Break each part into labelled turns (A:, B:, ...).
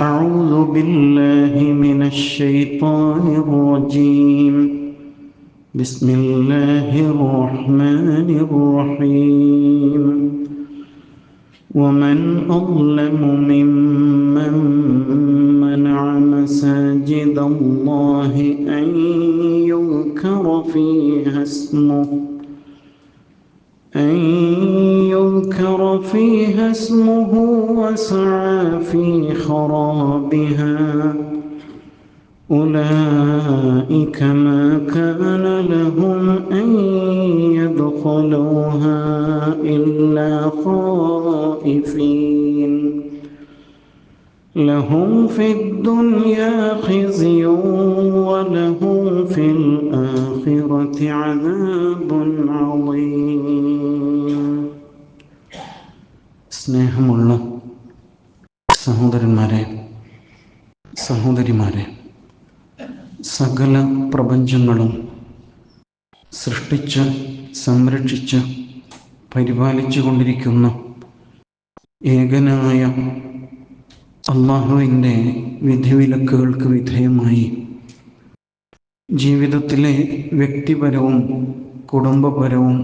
A: أعوذ بالله من الشيطان الرجيم. بسم الله الرحمن الرحيم. ومن أظلم ممن منع مساجد الله أن يذكر فيها اسمه أن فيها اسمه وسعى في خرابها. أولئك ما كان لهم أن يدخلوها إلا خائفين. لهم في الدنيا خزي ولهم في الآخرة عذاب. സകല പ്രപഞ്ചങ്ങളും സൃഷ്ടിച്ച് സംരക്ഷിച്ച് പരിപാലിച്ചു കൊണ്ടിരിക്കുന്ന. ഏകനായ അള്ളാഹുവിന്റെ വിധിവിലക്കുകൾക്ക് വിധേയമായി. ജീവിതത്തിലെ വ്യക്തിപരവും കുടുംബപരവും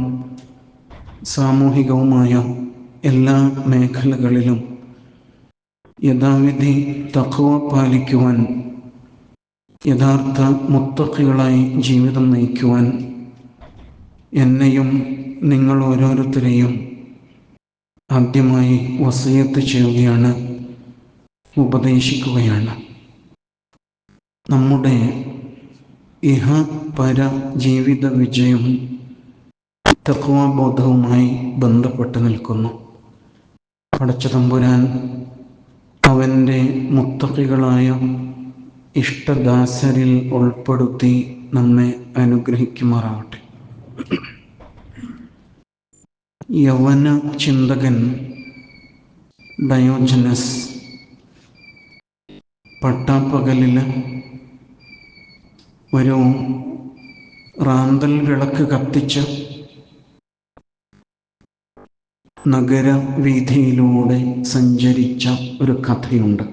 A: സാമൂഹികവുമായ എല്ലാ മേഖലകളിലും യഥാവിധി തക്കുവ പാലിക്കുവാൻ യഥാർത്ഥ മുത്തക്കികളായി ജീവിതം നയിക്കുവാൻ എന്നെയും നിങ്ങൾ ഓരോരുത്തരെയും ആദ്യമായി വസയത്ത് ചെയ്യുകയാണ് ഉപദേശിക്കുകയാണ്. നമ്മുടെ ഇഹ പര ജീവിത വിജയം തത്വബോധവുമായി ബന്ധപ്പെട്ട് നിൽക്കുന്നു. പടച്ചതമ്പുരാൻ അവന്റെ മുത്തക്കികളായ ഇഷ്ടദാസരിൽ ഉൾപ്പെടുത്തി നമ്മെ അനുഗ്രഹിക്കുമാറാവട്ടെ. യവന ചിന്തകൻ ഡയോജനസ് പട്ടാപ്പകലിൽ ഒരു റാന്തൽ വിളക്ക് കത്തിച്ച് നഗരവീഥിയിലൂടെ സഞ്ചരിച്ച ഒരു കഥയുണ്ട്.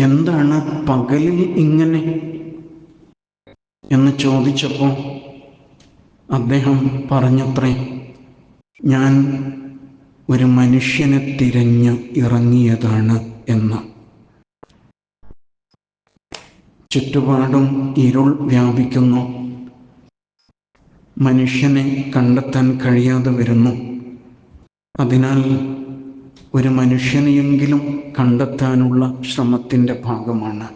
A: എന്താണ് പകലിൽ ഇങ്ങനെ? എന്ന് ചോദിച്ചപ്പോൾ അദ്ദേഹം പറഞ്ഞത്രേ ഞാൻ ഒരു മനുഷ്യനെ തിരഞ്ഞ് ഇറങ്ങിയതാണ് എന്ന്. ചുറ്റുപാടും ഇരുൾ വ്യാപിക്കുന്നു. മനുഷ്യനെ കണ്ടെത്താൻ കഴിയാതെ വരുന്നു. അതിനാൽ ഒരു മനുഷ്യനെയെങ്കിലും കണ്ടെത്താനുള്ള ശ്രമത്തിന്റെ ഭാഗമാണ്.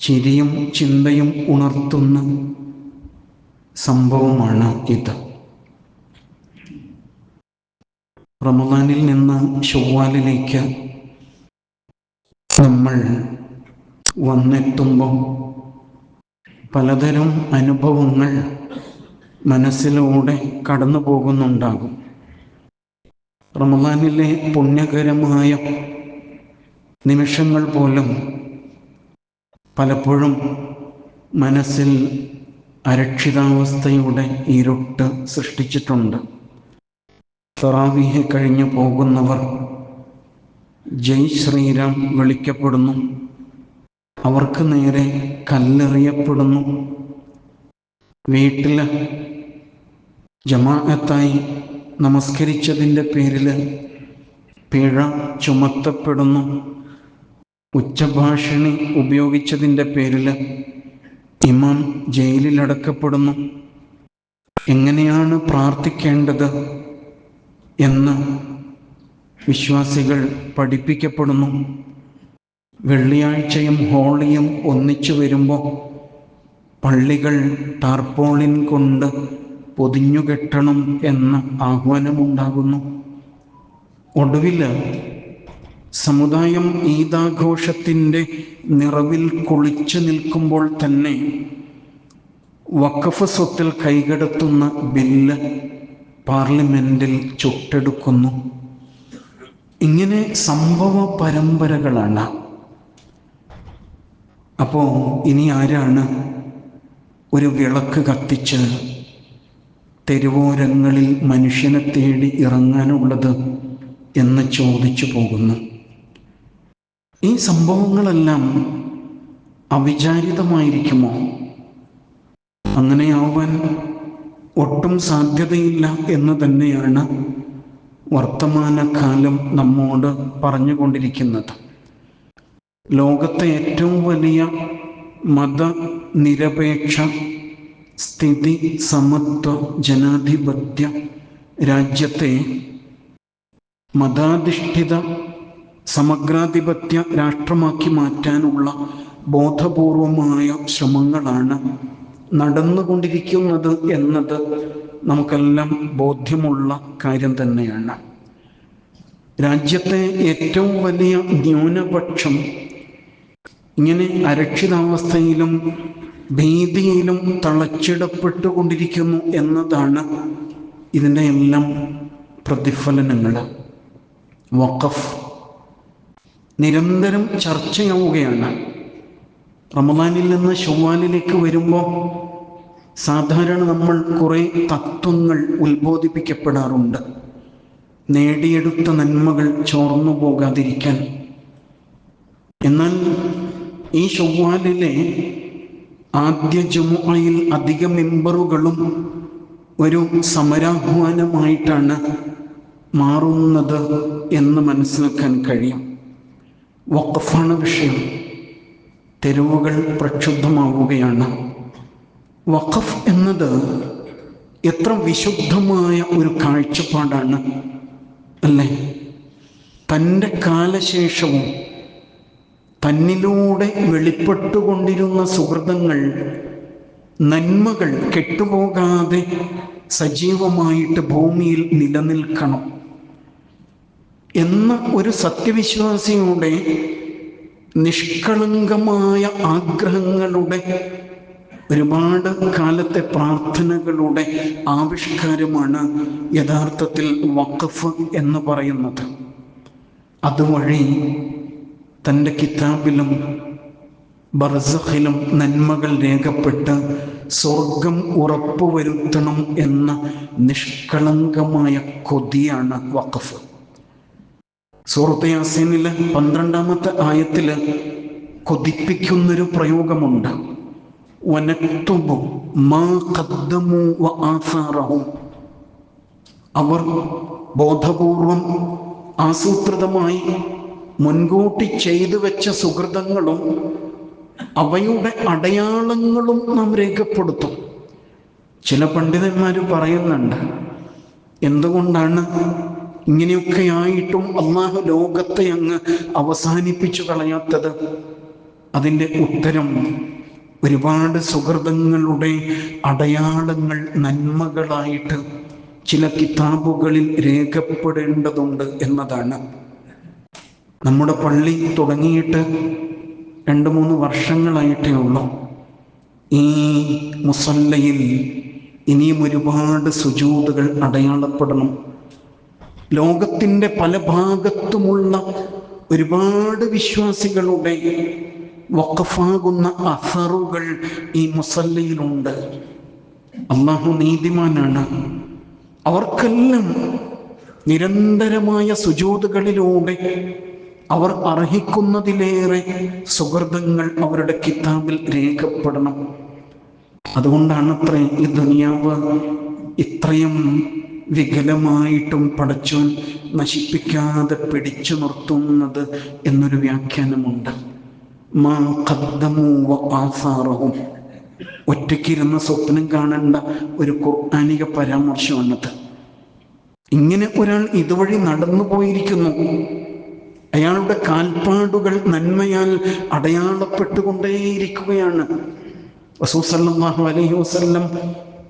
A: ചിരിയും ചിന്തയും ഉണർത്തുന്ന സംഭവമാണ് ഇത്. റമദാനിൽ നിന്ന് ഷവ്വാലിലേക്ക് നമ്മൾ വന്നെത്തുമ്പോൾ പലതരം അനുഭവങ്ങൾ മനസ്സിലൂടെ കടന്നു പോകുന്നുണ്ടാകും റമദാനിലെ പുണ്യകരമായ നിമിഷങ്ങൾ പോലും പലപ്പോഴും മനസ്സിൽ അരക്ഷിതാവസ്ഥയുടെ ഇരുട്ട് സൃഷ്ടിച്ചിട്ടുണ്ട്. തറാവീഹ് കഴിഞ്ഞു പോകുന്നവർ ജയ് ശ്രീരാം വിളിക്കപ്പെടുന്നു. അവർക്ക് നേരെ കല്ലെറിയപ്പെടുന്നു. വീട്ടിൽ ജമാഅത്തായി നമസ്കരിച്ചതിന്റെ പേരിൽ പിഴ ചുമത്തപ്പെടുന്നു. ഉച്ചഭാഷിണി ഉപയോഗിച്ചതിന്റെ പേരിൽ ഇമാം ജയിലിലടക്കപ്പെടുന്നു. എങ്ങനെയാണ് പ്രാർത്ഥിക്കേണ്ടത് എന്ന് വിശ്വാസികൾ പഠിപ്പിക്കപ്പെടുന്നു. വെള്ളിയാഴ്ചയും ഹോളിയും ഒന്നിച്ചു വരുമ്പോൾ പള്ളികൾ ടാർപോളിൻ കൊണ്ട് പൊതിഞ്ഞുകെട്ടണം എന്ന ആഹ്വാനമുണ്ടാകുന്നു. ഒടുവിൽ സമുദായം ഈദാഘോഷത്തിന്റെ നിറവിൽ കുളിച്ചു നിൽക്കുമ്പോൾ തന്നെ വഖഫ് സ്വത്തിൽ കൈകടത്തുന്ന ബില്ല് പാർലമെന്റിൽ ചുട്ടെടുക്കുന്നു. ഇങ്ങനെ സംഭവ പരമ്പരകളാണ്. അപ്പോൾ ഇനി ആരാണ് ഒരു വിളക്ക് കത്തിച്ച് തെരുവോരങ്ങളിൽ മനുഷ്യനെ തേടി ഇറങ്ങാനുള്ളത് എന്ന് ചോദിച്ചു പോകുന്നു. ഈ സംഭവങ്ങളെല്ലാം അവിചാരിതമായിരിക്കുമോ? അങ്ങനെയാവാൻ ഒട്ടും സാധ്യതയില്ല എന്ന് തന്നെയാണ് വർത്തമാനകാലം നമ്മോട് പറഞ്ഞുകൊണ്ടിരിക്കുന്നത്. ലോകത്തെ ഏറ്റവും വലിയ മതനിരപേക്ഷ സ്ഥിതി സമത്വ ജനാധിപത്യ രാജ്യത്തെ മതാധിഷ്ഠിത സമഗ്രാധിപത്യ രാഷ്ട്രമാക്കി മാറ്റാനുള്ള ബോധപൂർവമായ ശ്രമങ്ങളാണ് നടന്നുകൊണ്ടിരിക്കുന്നത് എന്നത് നമുക്കെല്ലാം ബോധ്യമുള്ള കാര്യം തന്നെയാണ്. രാജ്യത്തെ ഏറ്റവും വലിയ ന്യൂനപക്ഷം ഇങ്ങനെ അരക്ഷിതാവസ്ഥയിലും ഭീതിയിലും തളച്ചിടപ്പെട്ടുകൊണ്ടിരിക്കുന്നു എന്നതാണ് ഇതിന്റെ എല്ലാം പ്രതിഫലനങ്ങൾ. വഖഫ്. നിരന്തരം ചർച്ചയാവുകയാണ്. റമദാനിൽ നിന്ന് ഷവ്വാലിലേക്ക് വരുമ്പോൾ സാധാരണ നമ്മൾ കുറേ തത്വങ്ങൾ ഉത്ബോധിപ്പിക്കപ്പെടാറുണ്ട്. നേടിയെടുത്ത നന്മകൾ ചോർന്നു പോകാതിരിക്കാൻ. എന്നാൽ ഈ ഷവ്വാലിലെ ആദ്യ ജുമുഅയിൽ അധിക മെമ്പറുകളും ഒരു സമരാഹ്വാനമായിട്ടാണ് മാറുന്നത് എന്ന് മനസ്സിലാക്കാൻ കഴിയും. വഖഫാണ് വിഷയം. തെരുവുകൾ പ്രക്ഷുബ്ധമാവുകയാണ്. വഖഫ് എന്നത് എത്ര വിശുദ്ധമായ ഒരു കാഴ്ചപ്പാടാണ് അല്ലേ? തന്റെ കാലശേഷവും തന്നിലൂടെ വെളിപ്പെട്ടുകൊണ്ടിരുന്ന സുഹൃതങ്ങൾ നന്മകൾ കെട്ടുപോകാതെ സജീവമായിട്ട് ഭൂമിയിൽ നിലനിൽക്കണം എന്ന ഒരു സത്യവിശ്വാസിയുടെ നിഷ്കളങ്കമായ ആഗ്രഹങ്ങളുടെ ഒരുപാട് കാലത്തെ പ്രാർത്ഥനകളുടെ ആവിഷ്കാരമാണ് യഥാർത്ഥത്തിൽ വഖഫ് എന്ന് പറയുന്നത്. അതുവഴി തന്റെ കിതാബിലും ബർസഖിലും നന്മകൾ രേഖപ്പെട്ട് സ്വർഗം ഉറപ്പുവരുത്തണം എന്ന നിഷ്കളങ്കമായ കൊതിയാണ് വഖഫ്. സൂറത്ത് യാസീനിലെ പന്ത്രണ്ടാമത്തെ ആയത്തിൽ കൊതിപ്പിക്കുന്നൊരു പ്രയോഗമുണ്ട്. വ അവർ ബോധപൂർവം ആസൂത്രിതമായി മുൻകൂട്ടി ചെയ്തു വെച്ച സുഹൃതങ്ങളും അവയുടെ അടയാളങ്ങളും നാം രേഖപ്പെടുത്തും. ചില പണ്ഡിതന്മാർ പറയുന്നുണ്ട് എന്തുകൊണ്ടാണ് ഇങ്ങനെയൊക്കെ ആയിട്ടും അള്ളാഹു ലോകത്തെ അങ്ങ് അവസാനിപ്പിച്ചു കളയാത്തത്? അതിന്റെ ഉത്തരം ഒരുപാട് സുഹൃതങ്ങളുടെ അടയാളങ്ങൾ നന്മകളായിട്ട് ചില കിതാബുകളിൽ രേഖപ്പെടേണ്ടതുണ്ട് എന്നതാണ്. നമ്മുടെ പള്ളി തുടങ്ങിയിട്ട് രണ്ട് മൂന്ന് വർഷങ്ങളായിട്ടേ ഉള്ളൂ. ഈ മുസല്ലയിൽ ഇനിയും ഒരുപാട് സുജൂതുകൾ അടയാളപ്പെടണം. ലോകത്തിന്റെ പല ഭാഗത്തുമുള്ള ഒരുപാട് വിശ്വാസികളുടെ വക്കഫാകുന്ന അസറുകൾ ഈ മുസല്ലയിലുണ്ട്. അള്ളാഹു നീതിമാനാണ്. അവർക്കെല്ലാം നിരന്തരമായ സുജൂതുകളിലൂടെ അവർ അർഹിക്കുന്നതിലേറെ സുഹൃതങ്ങൾ അവരുടെ കിതാബിൽ രേഖപ്പെടണം. അതുകൊണ്ടാണ് അത്ര ഈ ദുനിയാവ് ഇത്രയും വികലമായിട്ടും പടച്ചോൻ നശിപ്പിക്കാതെ പിടിച്ചു നിർത്തുന്നത് എന്നൊരു വ്യാഖ്യാനമുണ്ട്. മാ ഖദ്ദമു വ ആസാറഹും. സ്വപ്നം കാണേണ്ട ഒരു ഖുർആാനിക പരാമർശമാണത്. ഇങ്ങനെ ഒരാൾ ഇതുവഴി നടന്നു പോയിരിക്കുന്നു അയാളുടെ കാൽപ്പാടുകൾ നന്മയാൽ അടയാളപ്പെട്ടുകൊണ്ടേയിരിക്കുകയാണ്. അലൈഹി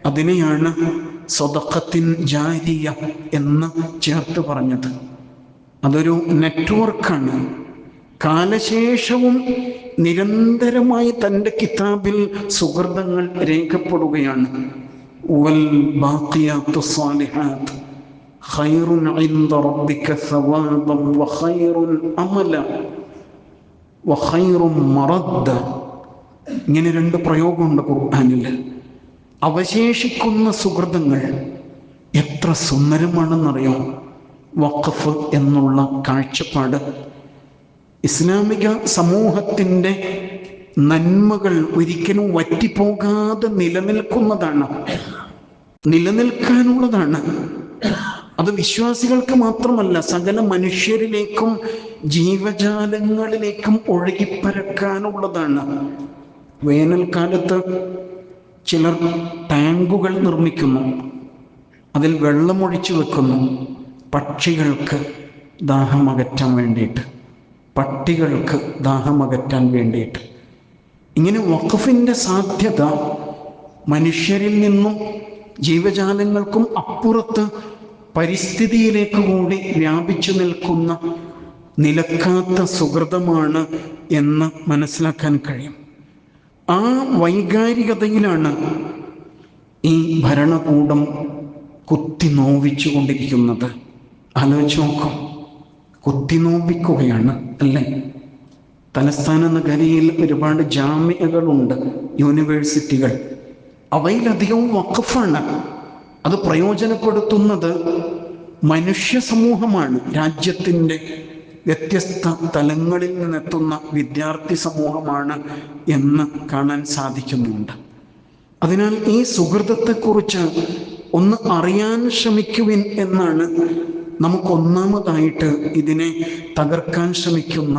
A: അതിനെയാണ് സ്വതക്കത്തിൻ ജാരിയ എന്ന് ചേർത്ത് പറഞ്ഞത്. അതൊരു നെറ്റ്വർക്കാണ്. കാലശേഷവും നിരന്തരമായി തന്റെ കിതാബിൽ സുഹൃതങ്ങൾ രേഖപ്പെടുകയാണ്. വൽ ബാക്കിയാത്തു സ്വാലിഹാത്ത്. ഖൈറുൻ ഇൻദ റബ്ബിക ثوابا وخير അമല وخير مردا ഇങ്ങനെ രണ്ട് പ്രയോഗമുണ്ട് ഖുർആനിൽ. അവശേഷിക്കുന്ന സുഹൃതങ്ങൾ എത്ര സുന്ദരമാണെന്നറിയോ? വഖഫ് എന്നുള്ള കാഴ്ചപ്പാട്. ഇസ്ലാമിക സമൂഹത്തിന്റെ നന്മകൾ ഒരിക്കലും വറ്റിപ്പോകാതെ നിലനിൽക്കുന്നതാണ്. നിലനിൽക്കാനുള്ളതാണ്. അത് വിശ്വാസികൾക്ക് മാത്രമല്ല സകല മനുഷ്യരിലേക്കും ജീവജാലങ്ങളിലേക്കും ഒഴുകിപ്പരക്കാനുള്ളതാണ്. വേനൽക്കാലത്ത് ചിലർ ടാങ്കുകൾ നിർമ്മിക്കുന്നു അതിൽ വെള്ളമൊഴിച്ചു വെക്കുന്നു. പക്ഷികൾക്ക് ദാഹമകറ്റാൻ വേണ്ടിയിട്ട് പട്ടികൾക്ക് ദാഹമകറ്റാൻ വേണ്ടിയിട്ട്. ഇങ്ങനെ വഖഫിന്റെ സാധ്യത മനുഷ്യരിൽ നിന്നും ജീവജാലങ്ങൾക്കും അപ്പുറത്ത് പരിസ്ഥിതിയിലേക്ക് കൂടി വ്യാപിച്ചു നിൽക്കുന്ന നിലക്കാത്ത സുഹൃതമാണ് എന്ന് മനസ്സിലാക്കാൻ കഴിയും. ആ വൈകാരികതയിലാണ് ഈ ഭരണകൂടം കുത്തി നോവിച്ചു കൊണ്ടിരിക്കുന്നത് ആലോചിച്ച് നോക്കും. കുത്തി നോവിക്കുകയാണ് അല്ലേ? തലസ്ഥാന നഗരിയിൽ ഒരുപാട് ജാമ്യകളുണ്ട് യൂണിവേഴ്സിറ്റികൾ. അവയിലധികവും വഖഫാണ്. അത് പ്രയോജനപ്പെടുത്തുന്നത് മനുഷ്യ സമൂഹമാണ്. രാജ്യത്തിന്റെ വ്യത്യസ്ത തലങ്ങളിൽ നിന്നെത്തുന്ന വിദ്യാർത്ഥി സമൂഹമാണ് എന്ന് കാണാൻ സാധിക്കുന്നുണ്ട്. അതിനാൽ ഈ സുഹൃതത്തെക്കുറിച്ച് ഒന്ന് അറിയാൻ ശ്രമിക്കുവിൻ എന്നാണ് നമുക്കൊന്നാമതായിട്ട് ഇതിനെ തകർക്കാൻ ശ്രമിക്കുന്ന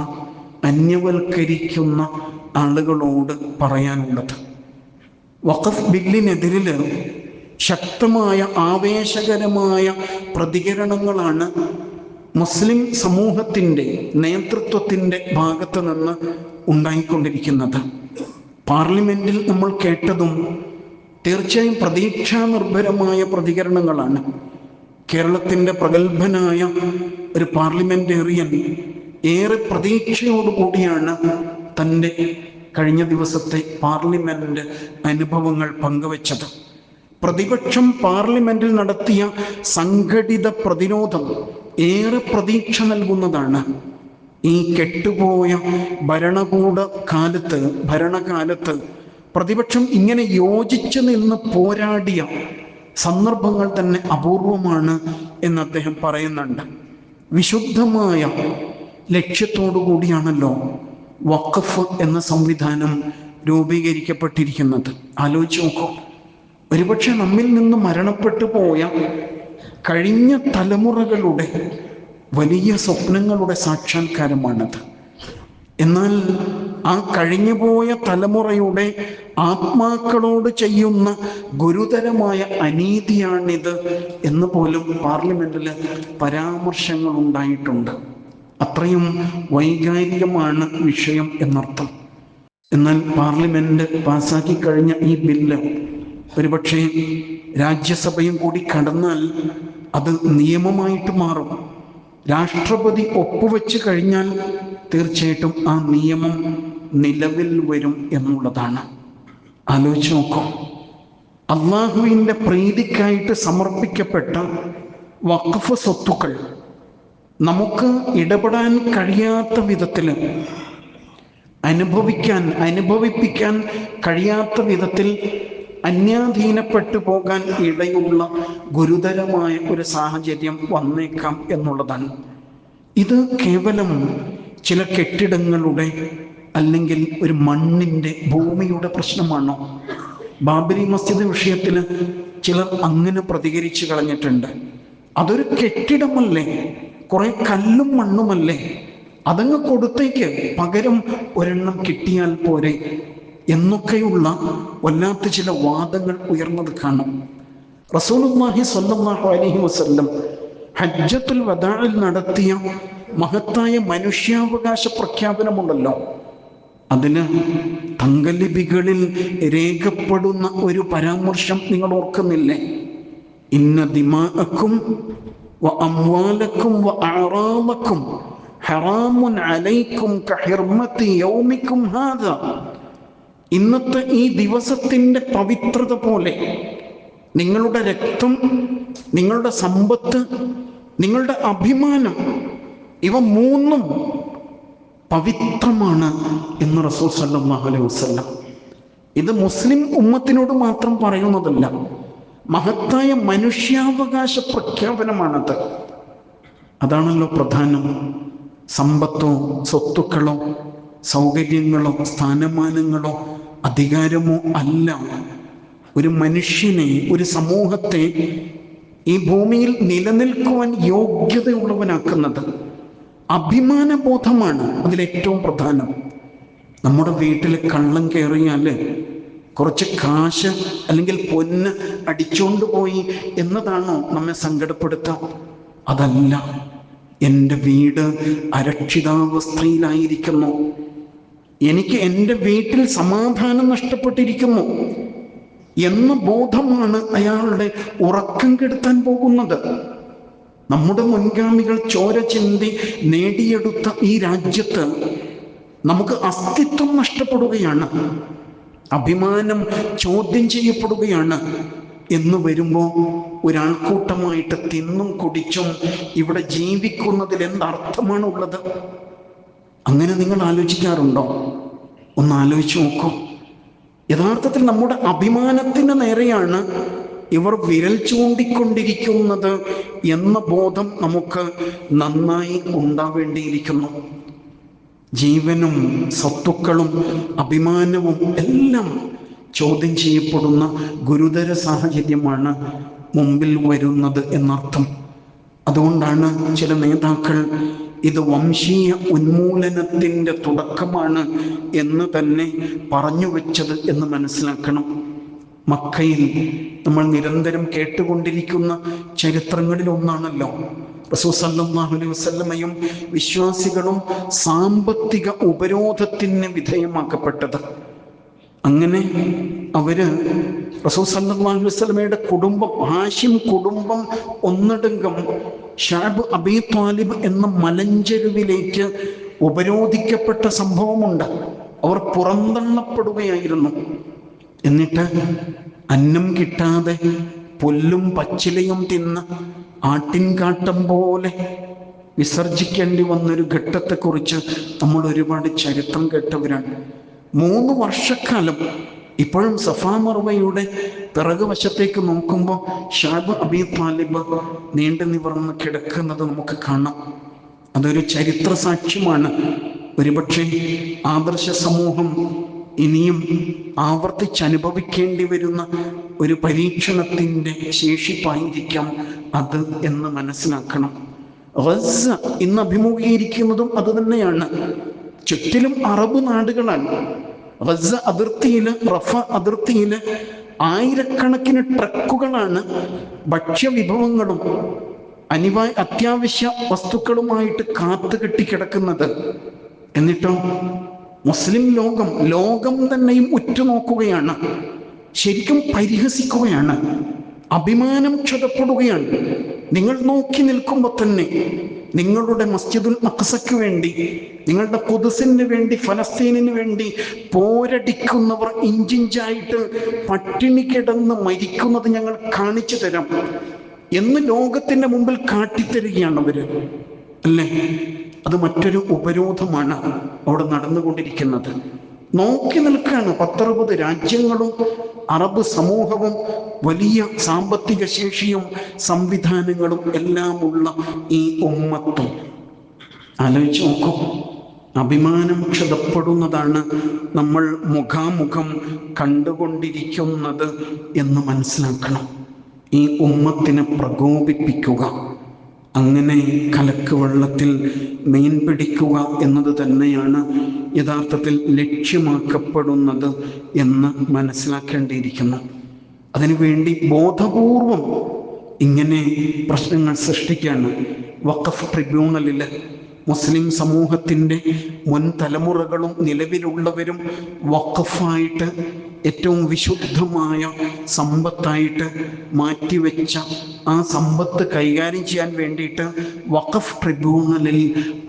A: അന്യവൽക്കരിക്കുന്ന ആളുകളോട് പറയാനുള്ളത്. വഖഫ് ബില്ലിനെതിരിൽ ശക്തമായ ആവേശകരമായ പ്രതികരണങ്ങളാണ് മുസ്ലിം സമൂഹത്തിന്റെ നേതൃത്വത്തിന്റെ ഭാഗത്ത് നിന്ന് ഉണ്ടായിക്കൊണ്ടിരിക്കുന്നത്. പാർലമെന്റിൽ നമ്മൾ കേട്ടതും തീർച്ചയായും പ്രതീക്ഷാ നിർഭരമായ പ്രതികരണങ്ങളാണ്. കേരളത്തിന്റെ പ്രഗത്ഭനായ ഒരു പാർലമെന്റേറിയൻ ഏറെ പ്രതീക്ഷയോടുകൂടിയാണ് തന്റെ കഴിഞ്ഞ ദിവസത്തെ പാർലമെന്റ് അനുഭവങ്ങൾ പങ്കുവച്ചത്. പ്രതിപക്ഷം പാർലമെന്റിൽ നടത്തിയ സംഘടിത പ്രതിരോധം ഏറെ പ്രതീക്ഷ നൽകുന്നതാണ്. ഈ കെട്ടുപോയ ഭരണകൂട കാലത്ത് ഭരണകാലത്ത് പ്രതിപക്ഷം ഇങ്ങനെ യോജിച്ചു നിന്ന് പോരാടിയ സന്ദർഭങ്ങൾ തന്നെ അപൂർവമാണ് എന്ന് അദ്ദേഹം പറയുന്നുണ്ട്. വിശുദ്ധമായ ലക്ഷ്യത്തോടു കൂടിയാണല്ലോ വഖഫ് എന്ന സംവിധാനം രൂപീകരിക്കപ്പെട്ടിരിക്കുന്നത്. ആലോചിച്ച് നോക്കൂ. ഒരുപക്ഷെ നമ്മിൽ നിന്ന് മരണപ്പെട്ടു പോയ കഴിഞ്ഞ തലമുറകളുടെ വലിയ സ്വപ്നങ്ങളുടെ സാക്ഷാത്കാരമാണത്. എന്നാൽ ആ കഴിഞ്ഞുപോയ തലമുറയുടെ ആത്മാക്കളോട് ചെയ്യുന്ന ഗുരുതരമായ അനീതിയാണിത് എന്ന് പോലും പാർലമെന്റിൽ പരാമർശങ്ങൾ ഉണ്ടായിട്ടുണ്ട്. അത്രയും വൈകാരികമാണ് വിഷയം എന്നർത്ഥം. എന്നാൽ പാർലമെന്റ് പാസ്സാക്കി കഴിഞ്ഞ ഈ ബില്ല് ഒരുപക്ഷെ രാജ്യസഭയും കൂടി കടന്നാൽ അത് നിയമമായിട്ട് മാറും. രാഷ്ട്രപതി ഒപ്പുവെച്ച് കഴിഞ്ഞാൽ തീർച്ചയായിട്ടും ആ നിയമം നിലവിൽ വരും എന്നുള്ളതാണ്. ആലോചിച്ച് നോക്കൂ. അള്ളാഹുവിന്റെ പ്രീതിക്കായിട്ട് സമർപ്പിക്കപ്പെട്ട വഖഫ് സ്വത്തുക്കൾ നമുക്ക് ഇടപെടാൻ കഴിയാത്ത വിധത്തിൽ അനുഭവിക്കാൻ അനുഭവിപ്പിക്കാൻ കഴിയാത്ത വിധത്തിൽ അന്യാധീനപ്പെട്ടു പോകാൻ ഇടയുള്ള ഗുരുതരമായ ഒരു സാഹചര്യം വന്നേക്കാം എന്നുള്ളതാണ്. ഇത് കേവലം ചില കെട്ടിടങ്ങളുടെ അല്ലെങ്കിൽ ഒരു മണ്ണിന്റെ ഭൂമിയുടെ പ്രശ്നമാണോ? ബാബരി മസ്ജിദ് വിഷയത്തിൽ ചിലർ അങ്ങനെ പ്രതികരിച്ചു കളഞ്ഞിട്ടുണ്ട്. അതൊരു കെട്ടിടമല്ലേ? കുറെ കല്ലും മണ്ണുമല്ലേ? അതങ്ങ് കൊടുത്തേക്ക്. പകരം ഒരെണ്ണം കിട്ടിയാൽ പോരെ. എന്നൊക്കെയുള്ള വല്ലാത്ത ചില വാദങ്ങൾ ഉയർന്നത് കാണും. റസൂലുല്ലാഹി സ്വല്ലല്ലാഹു അലൈഹി വസല്ലം ഹജ്ജത്തുൽ വദാഇൽ നടത്തിയ മഹത്തായ മനുഷ്യാവകാശ പ്രഖ്യാപനമുണ്ടല്ലോ. അതിന് തങ്കലിപികളിൽ രേഖപ്പെടുന്ന ഒരു പരാമർശം നിങ്ങൾ ഓർക്കുന്നില്ലേ? ഇന്ന ദിമാക്കും അംവാലക്കും വ അറാമക്കും ഹറാമുൻ അലൈക്കും കഹിർമത്തി ഇന്നത്തെ ഈ ദിവസത്തിന്റെ പവിത്രത പോലെ നിങ്ങളുടെ രക്തം നിങ്ങളുടെ സമ്പത്ത് നിങ്ങളുടെ അഭിമാനം ഇവ മൂന്നും പവിത്രമാണ് എന്ന് റസൂൽ സല്ലല്ലാഹു അലൈഹി വസല്ലം. ഇത് മുസ്ലിം ഉമ്മത്തിനോട് മാത്രം പറയുന്നതല്ല മഹത്തായ മനുഷ്യാവകാശ പ്രഖ്യാപനമാണത്. അതാണല്ലോ പ്രധാനം. സമ്പത്തോ സ്വത്തുക്കളോ സൗകര്യങ്ങളോ സ്ഥാനമാനങ്ങളോ അധികാരമോ അല്ല. ഒരു മനുഷ്യനെ ഒരു സമൂഹത്തെ ഈ ഭൂമിയിൽ നിലനിൽക്കുവാൻ യോഗ്യതയുള്ളവനാക്കുന്നത് അഭിമാനബോധമാണ് അതിലേറ്റവും പ്രധാനം. നമ്മുടെ വീട്ടിൽ കള്ളം കയറിയാൽ കുറച്ച് കാശ് അല്ലെങ്കിൽ പൊന്ന് അടിച്ചുകൊണ്ട് പോയി എന്നതാണോ നമ്മെ സങ്കടപ്പെടുത്താം? അതല്ല. എന്റെ വീട് അരക്ഷിതാവസ്ഥയിലായിരിക്കുന്നു. എനിക്ക് എന്റെ വീട്ടിൽ സമാധാനം നഷ്ടപ്പെട്ടിരിക്കുന്നു എന്ന ബോധമാണ് അയാളുടെ ഉറക്കം കെടുത്താൻ പോകുന്നത്. നമ്മുടെ മുൻഗാമികൾ ചോര ചിന്തി നേടിയെടുത്ത ഈ രാജ്യത്ത് നമുക്ക് അസ്തിത്വം നഷ്ടപ്പെടുകയാണ്. അഭിമാനം ചോദ്യം ചെയ്യപ്പെടുകയാണ്. എന്ന് വരുമ്പോൾ ഒരാൾക്കൂട്ടമായിട്ട് തിന്നും കുടിച്ചും ഇവിടെ ജീവിക്കുന്നതിൽ എന്തർത്ഥമാണ് ഉള്ളത് അങ്ങനെ നിങ്ങൾ ആലോചിക്കാറുണ്ടോ? ഒന്ന് ആലോചിച്ച് നോക്കൂ. യഥാർത്ഥത്തിൽ നമ്മുടെ അഭിമാനത്തിന് നേരെയാണ് ഇവർ വിരൽ ചൂണ്ടിക്കൊണ്ടിരിക്കുന്നത് എന്ന ബോധം നമുക്ക് നന്നായി ഉണ്ടാവേണ്ടിയിരിക്കുന്നു. ജീവനും സ്വത്തുക്കളും അഭിമാനവും എല്ലാം ചോദ്യം ചെയ്യപ്പെടുന്ന ഗുരുതര സാഹചര്യമാണ് മുമ്പിൽ വരുന്നത് എന്നർത്ഥം. അതുകൊണ്ടാണ് ചില നേതാക്കൾ ഇത് വംശീയ ഉന്മൂലനത്തിന്റെ തുടക്കമാണ് എന്ന് തന്നെ പറഞ്ഞു വെച്ചത് എന്ന് മനസ്സിലാക്കണം. മക്കയിൽ നമ്മൾ നിരന്തരം കേട്ടുകൊണ്ടിരിക്കുന്ന ചരിത്രങ്ങളിൽ ഒന്നാണല്ലോ. റസൂസല്ലാഹുലി അലൈഹി വസല്ലമയും വിശ്വാസികളും സാമ്പത്തിക ഉപരോധത്തിന് വിധേയമാക്കപ്പെട്ടത്. അങ്ങനെ അവർ റസൂൽ സല്ലല്ലാഹു അലൈഹി വസല്ലമയുടെ കുടുംബം ഹാഷിം കുടുംബം ഒന്നടങ്കം ഷാബ് അബി താലിബ് എന്ന മലഞ്ചെരുവിലേക്ക് ഉപരോധിക്കപ്പെട്ട സംഭവമുണ്ട്. അവർ പുറന്തള്ളപ്പെടുകയായിരുന്നു. എന്നിട്ട് അന്നം കിട്ടാതെ പുല്ലും പച്ചിലയും തിന്ന് ആട്ടിൻകാട്ടം പോലെ വിസർജിക്കേണ്ടി വന്നൊരു ഘട്ടത്തെക്കുറിച്ച് നമ്മൾ ഒരുപാട് ചരിത്രം കേട്ടവരാണ്. മൂന്ന് വർഷക്കാലം ഇപ്പോഴും സഫാ മറുവയുടെ പിറകുവശത്തേക്ക് നോക്കുമ്പോൾ ഷാബ് അബി താലിബ് നീണ്ടു നിവർന്ന് കിടക്കുന്നത് നമുക്ക് കാണാം. അതൊരു ചരിത്ര സാക്ഷ്യമാണ്. ഒരുപക്ഷെ ആദർശ സമൂഹം ഇനിയും ആവർത്തിച്ചനുഭവിക്കേണ്ടി വരുന്ന ഒരു പരീക്ഷണത്തിന്റെ ശേഷിപ്പായിരിക്കാം അത് എന്ന് മനസ്സിലാക്കണം. റസ് ഇന്ന് അഭിമുഖീകരിക്കുന്നതും അത് തന്നെയാണ് ചുറ്റിലും അറബ് നാടുകളാണ്. ഗസ അതിർത്തിയിൽ റഫ അതിർത്തിയിൽ ആയിരക്കണക്കിന് ട്രക്കുകളാണ് ഭക്ഷ്യവിഭവങ്ങളും അനിവാ അത്യാവശ്യ വസ്തുക്കളുമായിട്ട് കാത്തു കെട്ടിക്കിടക്കുന്നത് എന്നിട്ടോ? മുസ്ലിം ലോകം ലോകം തന്നെയും ഉറ്റുനോക്കുകയാണ്. ശരിക്കും പരിഹസിക്കുകയാണ്. അഭിമാനം ക്ഷതപ്പെടുകയാണ് നിങ്ങൾ നോക്കി നിൽക്കുമ്പോൾ തന്നെ നിങ്ങളുടെ മസ്ജിദുൽ മക്സയ്ക്ക് വേണ്ടി നിങ്ങളുടെ കുതിസിന് വേണ്ടി ഫലസ്തീനിന് വേണ്ടി പോരടിക്കുന്നവർ ഇഞ്ചിഞ്ചായിട്ട് പട്ടിണി കിടന്ന് മരിക്കുന്നത് ഞങ്ങൾ കാണിച്ചു തരാം എന്ന് ലോകത്തിന്റെ മുമ്പിൽ കാട്ടിത്തരികയാണ് അവർ. അല്ലേ? അത് മറ്റൊരു ഉപരോധമാണ് അവിടെ നടന്നുകൊണ്ടിരിക്കുന്നത്. നോക്കി നിൽക്കുകയാണ് പത്തറുപത് രാജ്യങ്ങളും അറബ് സമൂഹവും വലിയ സാമ്പത്തിക ശേഷിയും സംവിധാനങ്ങളും എല്ലാമുള്ള ഈ ഉമ്മത്തും. ആലോചിച്ച് നോക്കൂ. അഭിമാനം ക്ഷതപ്പെടുന്നതാണ് നമ്മൾ മുഖാമുഖം കണ്ടുകൊണ്ടിരിക്കുന്നത് എന്ന് മനസ്സിലാക്കണം. ഈ ഉമ്മത്തിനെ പ്രകോപിപ്പിക്കുക. അങ്ങനെ കലക്ക് വെള്ളത്തിൽ മീൻ പിടിക്കുക എന്നത് തന്നെയാണ് യഥാർത്ഥത്തിൽ ലക്ഷ്യമാക്കപ്പെടുന്നത് എന്ന് മനസ്സിലാക്കേണ്ടിയിരിക്കുന്നു. അതിനുവേണ്ടി ബോധപൂർവം ഇങ്ങനെ പ്രശ്നങ്ങൾ സൃഷ്ടിക്കാൻ വഖഫ് ട്രിബ്യൂണലിൽ മുസ്ലിം സമൂഹത്തിന്റെ മുൻ തലമുറകളും നിലവിലുള്ളവരും വഖഫായിട്ട് ഏറ്റവും വിശുദ്ധമായ സമ്പത്തായിട്ട് മാറ്റിവെച്ച ആ സമ്പത്ത് കൈകാര്യം ചെയ്യാൻ വേണ്ടിയിട്ട് വഖഫ് ട്രിബ്യൂണലിൽ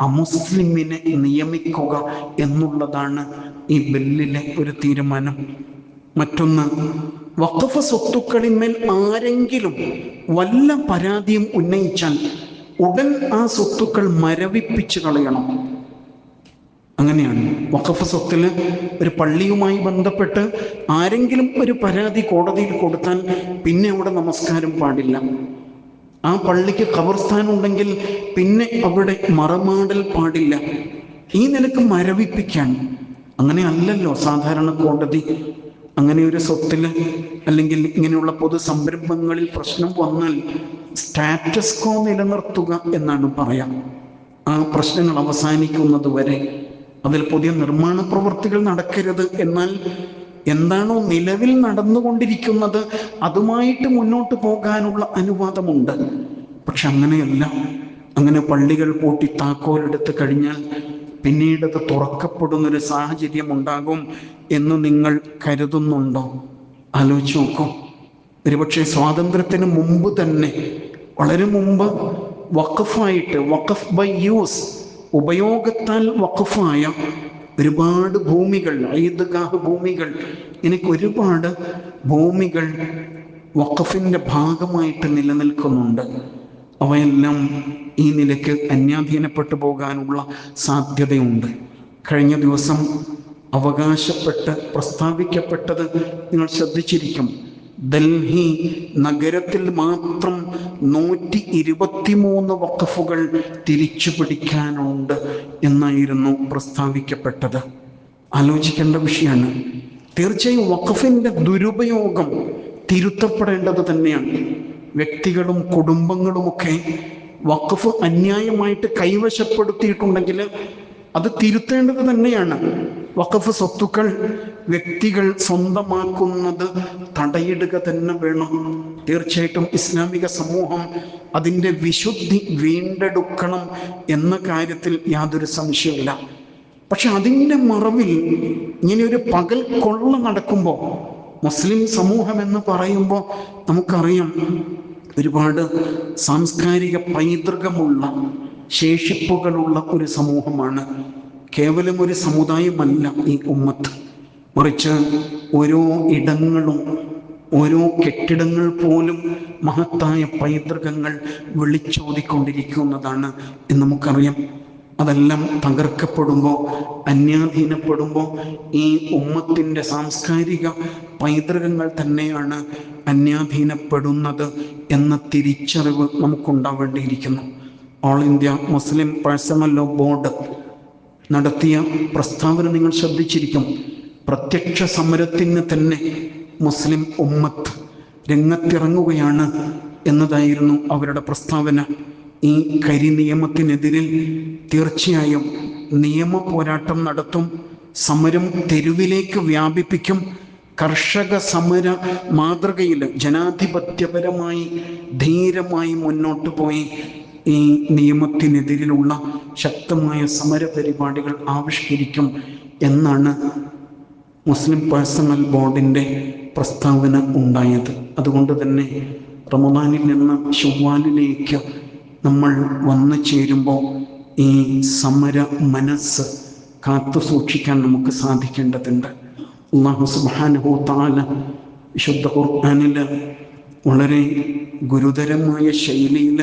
A: അമുസ്ലിമിനെ നിയമിക്കുക എന്നുള്ളതാണ് ഈ ബില്ലിലെ ഒരു തീരുമാനം. മറ്റൊന്ന് വഖഫ് സ്വത്തുക്കളിന്മേൽ ആരെങ്കിലും വല്ല പരാതിയും ഉന്നയിച്ചാൽ ഉടൻ ആ സ്വത്തുക്കൾ മരവിപ്പിച്ച് കളയണം. അങ്ങനെയാണ് വഖഫ് സ്വത്തിൽ ഒരു പള്ളിയുമായി ബന്ധപ്പെട്ട് ആരെങ്കിലും ഒരു പരാതി കോടതിയിൽ കൊടുത്താൽ പിന്നെ അവിടെ നമസ്കാരം പാടില്ല. ആ പള്ളിക്ക് ഉണ്ടെങ്കിൽ പിന്നെ അവിടെ മറമാടൽ പാടില്ല. ഈ നിലയ്ക്ക് മരവിപ്പിക്കാൻ. അങ്ങനെ അല്ലല്ലോ സാധാരണ കോടതി അങ്ങനെ ഒരു സ്വത്തിൽ അല്ലെങ്കിൽ ഇങ്ങനെയുള്ള പൊതു സംരംഭങ്ങളിൽ പ്രശ്നം വന്നാൽ സ്റ്റാറ്റസ് കോ നിലനിർത്തുക എന്നാണ് പറയാം. ആ പ്രശ്നങ്ങൾ അവസാനിക്കുന്നത് വരെ അതിൽ പുതിയ നിർമ്മാണ പ്രവൃത്തികൾ നടക്കരുത് എന്നാൽ എന്താണോ നിലവിൽ നടന്നുകൊണ്ടിരിക്കുന്നത് അതുമായിട്ട് മുന്നോട്ട് പോകാനുള്ള അനുവാദമുണ്ട്. പക്ഷെ അങ്ങനെയല്ല. അങ്ങനെ പള്ളികൾ പൂട്ടി താക്കോലെടുത്ത് കഴിഞ്ഞാൽ പിന്നീട് അത് തുറക്കപ്പെടുന്നൊരു സാഹചര്യം ഉണ്ടാകും. എന്ന് നിങ്ങൾ കരുതുന്നുണ്ടോ? ആലോചിച്ച് നോക്കൂ. ഒരുപക്ഷെ സ്വാതന്ത്ര്യത്തിന് മുമ്പ് തന്നെ വളരെ മുമ്പ് വഖഫായിട്ട് വഖഫ് ബൈ യൂസ് ഉപയോഗത്താൽ വഖഫായ ഒരുപാട് ഭൂമികൾ ഈദ്ഗാഹ് ഭൂമികൾ എനിക്ക് ഒരുപാട് ഭൂമികൾ വഖഫിന്റെ ഭാഗമായിട്ട് നിലനിൽക്കുന്നുണ്ട്. അവയെല്ലാം ഈ നിലയ്ക്ക് അന്യാധീനപ്പെട്ടു പോകാനുള്ള സാധ്യതയുണ്ട്. കഴിഞ്ഞ ദിവസം അവകാശപ്പെട്ട് പ്രസ്താവിക്കപ്പെട്ടത് നിങ്ങൾ ശ്രദ്ധിച്ചിരിക്കും. ഡൽഹി നഗരത്തിൽ മാത്രം നൂറ്റി ഇരുപത്തിമൂന്ന് വഖഫുകൾ തിരിച്ചു പിടിക്കാനുണ്ട് എന്നായിരുന്നു പ്രസ്താവിക്കപ്പെട്ടത്. ആലോചിക്കേണ്ട വിഷയമാണ്. തീർച്ചയായും വഖഫിന്റെ ദുരുപയോഗം തിരുത്തപ്പെടേണ്ടത് തന്നെയാണ്. വ്യക്തികളും കുടുംബങ്ങളുമൊക്കെ വഖഫ് അന്യായമായിട്ട് കൈവശപ്പെടുത്തിയിട്ടുണ്ടെങ്കിൽ അത് തിരുത്തേണ്ടത് തന്നെയാണ്. വഖഫ് സ്വത്തുക്കൾ വ്യക്തികൾ സ്വന്തമാക്കുന്നത് തടയിടുക തന്നെ വേണം. തീർച്ചയായിട്ടും ഇസ്ലാമിക സമൂഹം അതിന്റെ വിശുദ്ധി വീണ്ടെടുക്കണം എന്ന കാര്യത്തിൽ യാതൊരു സംശയമില്ല പക്ഷെ അതിന്റെ മറവിൽ ഇങ്ങനെ ഒരു പകൽ കൊള്ള നടക്കുമ്പോൾ മുസ്ലിം സമൂഹം എന്ന് പറയുമ്പോൾ നമുക്കറിയാം ഒരുപാട് സാംസ്കാരിക പൈതൃകമുള്ള ശേഷിപ്പുകളുള്ള ഒരു സമൂഹമാണ് കേവലം ഒരു സമുദായമല്ല ഈ ഉമ്മത്ത്. മറിച്ച് ഓരോ ഇടങ്ങളും ഓരോ കെട്ടിടങ്ങൾ പോലും മഹത്തായ പൈതൃകങ്ങൾ വിളിച്ചോതിക്കൊണ്ടിരിക്കുന്നതാണ് എന്ന് നമുക്കറിയാം. അതെല്ലാം തകർക്കപ്പെടുമ്പോൾ അന്യാധീനപ്പെടുമ്പോൾ ഈ ഉമ്മത്തിന്റെ സാംസ്കാരിക പൈതൃകങ്ങൾ തന്നെയാണ് അന്യാധീനപ്പെടുന്നത് എന്ന തിരിച്ചറിവ് നമുക്കുണ്ടാവേണ്ടിയിരിക്കുന്നു. All India Muslim personal law board നടത്തിയ പ്രസ്താവന നിങ്ങൾ ശ്രദ്ധിച്ചിരിക്കും. പ്രത്യക്ഷ സമരത്തിന് തന്നെ മുസ്ലിം ഉമ്മത്ത് രംഗത്തിറങ്ങുകയാണ് എന്നതായിരുന്നു അവരുടെ പ്രസ്താവന. ഈ കരി നിയമത്തിനെതിരിൽ തീർച്ചയായും നിയമ പോരാട്ടം നടത്തും സമരം തെരുവിലേക്ക് വ്യാപിപ്പിക്കും. കർഷക സമര മാതൃകയിൽ ജനാധിപത്യപരമായി ധീരമായി മുന്നോട്ട് പോയി. ഈ നിയമത്തിനെതിരിലുള്ള ശക്തമായ സമര പരിപാടികൾ ആവിഷ്കരിക്കും എന്നാണ് മുസ്ലിം പേഴ്സണൽ ബോർഡിന്റെ പ്രസ്താവന ഉണ്ടായത്. അതുകൊണ്ട് തന്നെ റമദാനിൽ നിന്ന് ഷുവാലിലേക്ക് നമ്മൾ വന്നു ചേരുമ്പോൾ ഈ സമര മനസ്സ് കാത്തു സൂക്ഷിക്കാൻ നമുക്ക് സാധിക്കേണ്ടതുണ്ട്. അള്ളാഹു സുബാനഹു താല വിശുദ്ധ ഖുർആാനിൽ വളരെ ഗുരുതരമായ ശൈലിയിൽ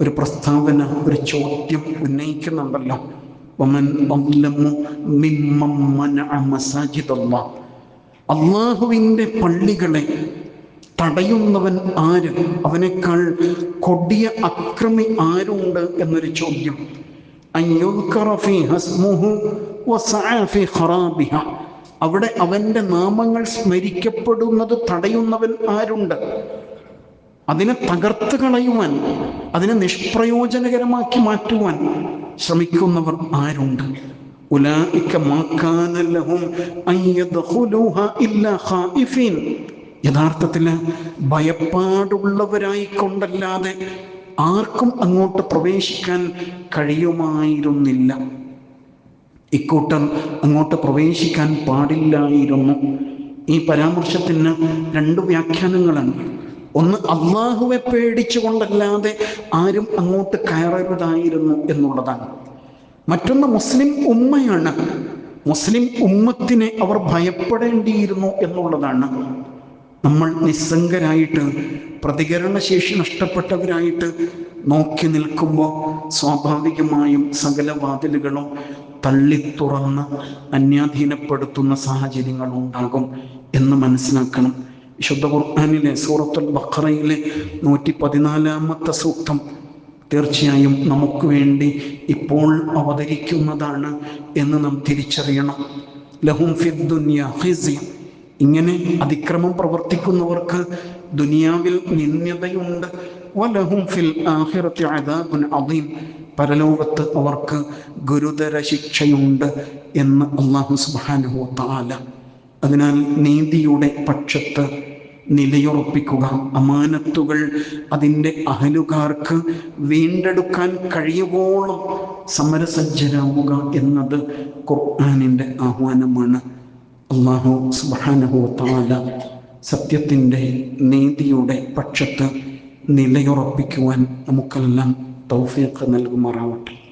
A: ഒരു പ്രസ്താവന ഒരു ചോദ്യം ഉന്നയിക്കുന്നുണ്ടല്ലോ. അള്ളാഹുവിന്റെ പള്ളികളെ തടയുന്നവൻ ആര്? അവനേക്കാൾ കൊടിയ അക്രമി ആരുണ്ട് എന്നൊരു ചോദ്യം. അവിടെ അവന്റെ നാമങ്ങൾ സ്മരിക്കപ്പെടുന്നത് തടയുന്നവൻ ആരുണ്ട്? അതിനെ തകർത്ത് കളയുവാൻ അതിനെ നിഷ്പ്രയോജനകരമാക്കി മാറ്റുവാൻ ശ്രമിക്കുന്നവർ ആരുണ്ട്? യഥാർത്ഥത്തിൽ ഭയപ്പാടുള്ളവരായിക്കൊണ്ടല്ലാതെ ആർക്കും അങ്ങോട്ട് പ്രവേശിക്കാൻ കഴിയുമായിരുന്നില്ല. ഇക്കൂട്ടർ അങ്ങോട്ട് പ്രവേശിക്കാൻ പാടില്ലായിരുന്നു. ഈ പരാമർശത്തിന് രണ്ട് വ്യാഖ്യാനങ്ങളാണ്. ഒന്ന് അള്ളാഹുവെ പേടിച്ചുകൊണ്ടല്ലാതെ ആരും അങ്ങോട്ട് കയറരുതായിരുന്നു എന്നുള്ളതാണ്. മറ്റൊന്ന് മുസ്ലിം ഉമ്മയാണ്. മുസ്ലിം ഉമ്മത്തിനെ അവർ ഭയപ്പെടേണ്ടിയിരുന്നു എന്നുള്ളതാണ്. നമ്മൾ നിസ്സംഗരായിട്ട് പ്രതികരണശേഷി നഷ്ടപ്പെട്ടവരായിട്ട് നോക്കി നിൽക്കുമ്പോൾ സ്വാഭാവികമായും സകല വാതിലുകളും തള്ളി തുറന്ന് അന്യാധീനപ്പെടുത്തുന്ന സാഹചര്യങ്ങൾ ഉണ്ടാകും എന്ന് മനസ്സിലാക്കണം. വിശുദ്ധ ഖുർആാനിലെ സൂറത്തുൽ ബഖറയിലെ നൂറ്റി പതിനാലാമത്തെ സൂക്തം തീർച്ചയായും നമുക്ക് വേണ്ടി ഇപ്പോൾ അവതരിക്കുന്നതാണ് എന്ന് നാം തിരിച്ചറിയണം. ലഹും ഫിദ്ദുന്യ ഹിസിയ ഇങ്ങനെ അതിക്രമം പ്രവർത്തിക്കുന്നവർക്ക് ദുനിയാവിൽ നിന്ദ്യതയുണ്ട്. വലഹും ഫിൽ അദാബുൻ അദീം. പരലോകത്ത് അവർക്ക് ഗുരുതര ശിക്ഷയുണ്ട് എന്ന് അള്ളാഹു സുബ്ഹാനഹു തആല അതിനാൽ നീതിയുടെ പക്ഷത്ത് നിലയുറപ്പിക്കുക. അമാനത്തുകൾ അതിന്റെ അഹലുകാർക്ക് വീണ്ടെടുക്കാൻ കഴിയുവോളം സമരസജ്ജരാവുക എന്നത് ഖുർആാനിന്റെ ആഹ്വാനമാണ്. അള്ളാഹു സുബാനഹു താല സത്യത്തിന്റെ നീതിയുടെ പക്ഷത്ത് നിലയുറപ്പിക്കുവാൻ നമുക്കെല്ലാം തൗഫീഖ് നൽകുമാറാവട്ടെ.